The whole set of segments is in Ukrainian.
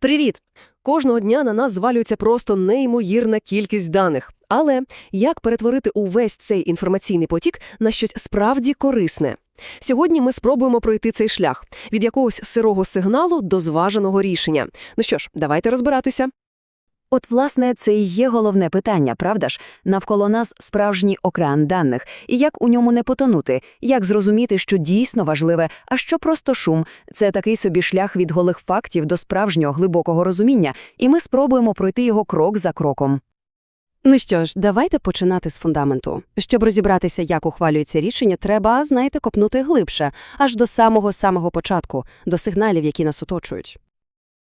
Привіт! Кожного дня на нас звалюється просто неймовірна кількість даних. Але як перетворити увесь цей інформаційний потік на щось справді корисне? Сьогодні ми спробуємо пройти цей шлях від якогось сирого сигналу до зваженого рішення. Ну що ж, давайте розбиратися. От, власне, це і є головне питання, правда ж? Навколо нас справжній океан даних. І як у ньому не потонути? Як зрозуміти, що дійсно важливе, а що просто шум? Це такий собі шлях від голих фактів до справжнього глибокого розуміння, і ми спробуємо пройти його крок за кроком. Ну що ж, давайте починати з фундаменту. Щоб розібратися, як ухвалюється рішення, треба, знаєте, копнути глибше, аж до самого-самого початку, до сигналів, які нас оточують.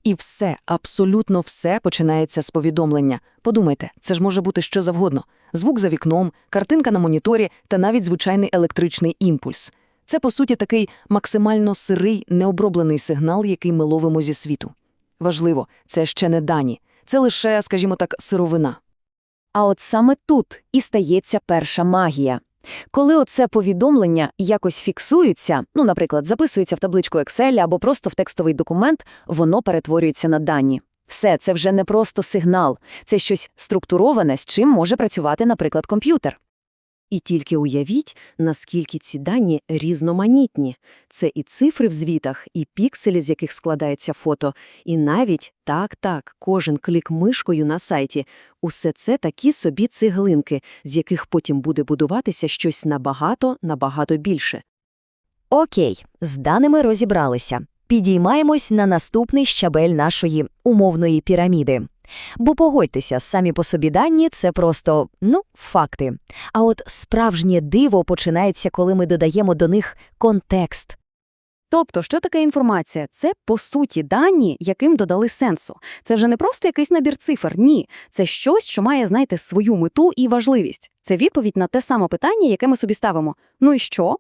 І все, абсолютно все починається з повідомлення. Подумайте, це ж може бути що завгодно. Звук за вікном, картинка на моніторі та навіть звичайний електричний імпульс. Це, по суті, такий максимально сирий, необроблений сигнал, який ми ловимо зі світу. Важливо, це ще не дані. Це лише, скажімо так, сировина. А от саме тут і стається перша магія. Коли оце повідомлення якось фіксується, ну, наприклад, записується в табличку Excel або просто в текстовий документ, воно перетворюється на дані. Все, це вже не просто сигнал, це щось структуроване, з чим може працювати, наприклад, комп'ютер. І тільки уявіть, наскільки ці дані різноманітні. Це і цифри в звітах, і пікселі, з яких складається фото, і навіть, так-так, кожен клік мишкою на сайті. Усе це такі собі цеглинки, з яких потім буде будуватися щось набагато-набагато більше. Окей, з даними розібралися. Підіймаємось на наступний щабель нашої умовної піраміди. Бо погодьтеся, самі по собі дані – це просто, ну, факти. А от справжнє диво починається, коли ми додаємо до них контекст. Тобто, що таке інформація? Це, по суті, дані, яким додали сенсу. Це вже не просто якийсь набір цифр, ні. Це щось, що має, знаєте, свою мету і важливість. Це відповідь на те саме питання, яке ми собі ставимо. Ну і що?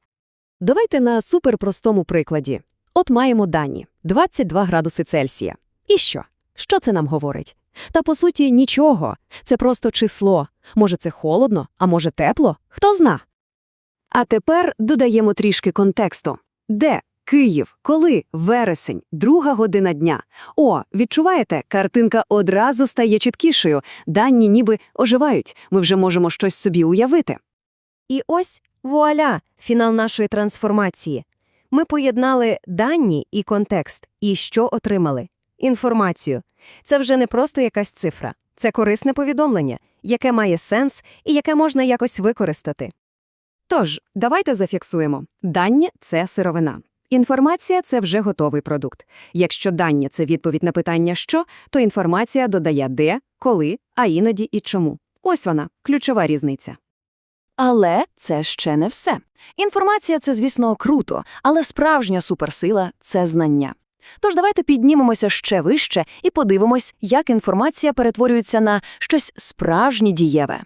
Давайте на суперпростому прикладі. От маємо дані – 22 градуси Цельсія. І що? Що це нам говорить? Та, по суті, нічого. Це просто число. Може, це холодно, а може, тепло? Хто зна? А тепер додаємо трішки контексту. Де? Київ. Коли? Вересень. Друга година дня. О, відчуваєте? Картинка одразу стає чіткішою. Дані ніби оживають. Ми вже можемо щось собі уявити. І ось вуаля, фінал нашої трансформації. Ми поєднали дані і контекст. І що отримали? Інформацію. Це вже не просто якась цифра. Це корисне повідомлення, яке має сенс і яке можна якось використати. Тож, давайте зафіксуємо. Дані – це сировина. Інформація – це вже готовий продукт. Якщо дані – це відповідь на питання «що», то інформація додає де, коли, а іноді і чому. Ось вона, ключова різниця. Але це ще не все. Інформація – це, звісно, круто, але справжня суперсила – це знання. Тож давайте піднімемося ще вище і подивимось, як інформація перетворюється на щось справжнє дієве.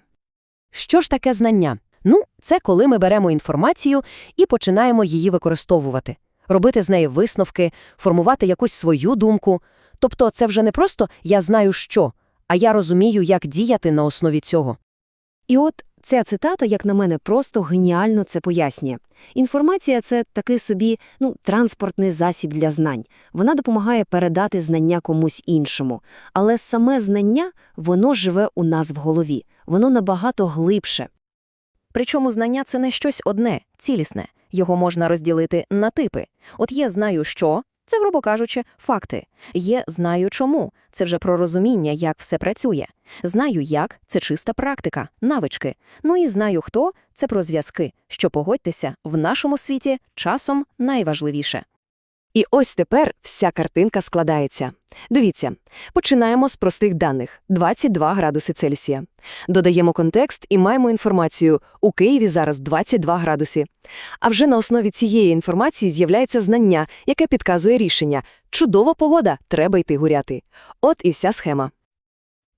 Що ж таке знання? Ну, це коли ми беремо інформацію і починаємо її використовувати, робити з неї висновки, формувати якусь свою думку. Тобто це вже не просто «я знаю що», а я розумію, як діяти на основі цього. І от ця цитата, як на мене, просто геніально це пояснює. Інформація – це такий собі ну, транспортний засіб для знань. Вона допомагає передати знання комусь іншому. Але саме знання, воно живе у нас в голові. Воно набагато глибше. Причому знання це не щось одне, цілісне. Його можна розділити на типи. От є знаю що, це, грубо кажучи, факти. Є знаю чому, це вже про розуміння, як все працює. Знаю як це чиста практика, навички. Ну і знаю хто це про зв'язки, що погодьтеся, в нашому світі часом найважливіше. І ось тепер вся картинка складається. Дивіться, починаємо з простих даних – 22 градуси Цельсія. Додаємо контекст і маємо інформацію – у Києві зараз 22 градуси. А вже на основі цієї інформації з'являється знання, яке підказує рішення – чудова погода, треба йти гуляти. От і вся схема.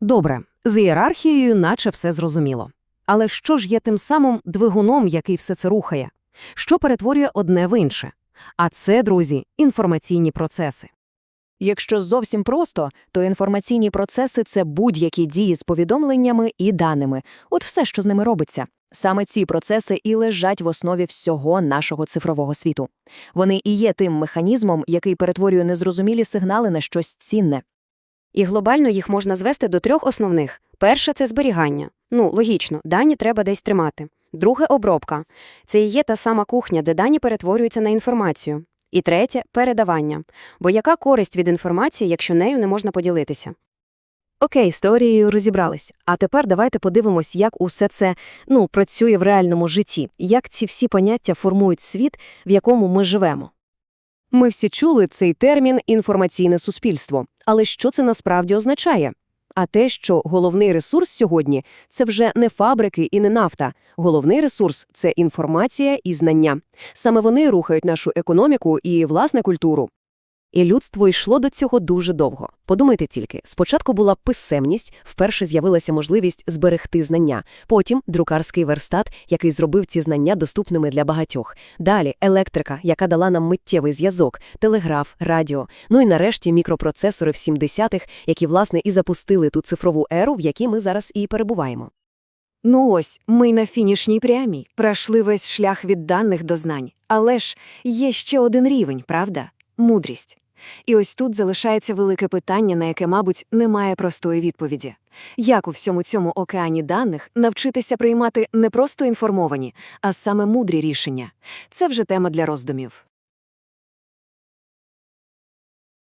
Добре, з ієрархією наче все зрозуміло. Але що ж є тим самим двигуном, який все це рухає? Що перетворює одне в інше? А це, друзі, інформаційні процеси. Якщо зовсім просто, то інформаційні процеси – це будь-які дії з повідомленнями і даними. От все, що з ними робиться. Саме ці процеси і лежать в основі всього нашого цифрового світу. Вони і є тим механізмом, який перетворює незрозумілі сигнали на щось цінне. І глобально їх можна звести до трьох основних. Перше – це зберігання. Ну, логічно, дані треба десь тримати. Друге – обробка. Це і є та сама кухня, де дані перетворюються на інформацію. І третє – передавання. Бо яка користь від інформації, якщо нею не можна поділитися? Окей, з теорією розібрались. А тепер давайте подивимось, як усе це ну, працює в реальному житті, як ці всі поняття формують світ, в якому ми живемо. Ми всі чули цей термін «інформаційне суспільство». Але що це насправді означає? А те, що головний ресурс сьогодні – це вже не фабрики і не нафта. Головний ресурс – це інформація і знання. Саме вони рухають нашу економіку і, власне, культуру. І людство йшло до цього дуже довго. Подумайте тільки, спочатку була писемність, вперше з'явилася можливість зберегти знання, потім друкарський верстат, який зробив ці знання доступними для багатьох. Далі електрика, яка дала нам миттєвий зв'язок, телеграф, радіо, ну і нарешті мікропроцесори в 70-х, які, власне, і запустили ту цифрову еру, в якій ми зараз і перебуваємо. Ну ось, ми на фінішній прямій, пройшли весь шлях від даних до знань. Але ж є ще один рівень, правда? Мудрість. І ось тут залишається велике питання, на яке, мабуть, немає простої відповіді. Як у всьому цьому океані даних навчитися приймати не просто інформовані, а саме мудрі рішення? Це вже тема для роздумів.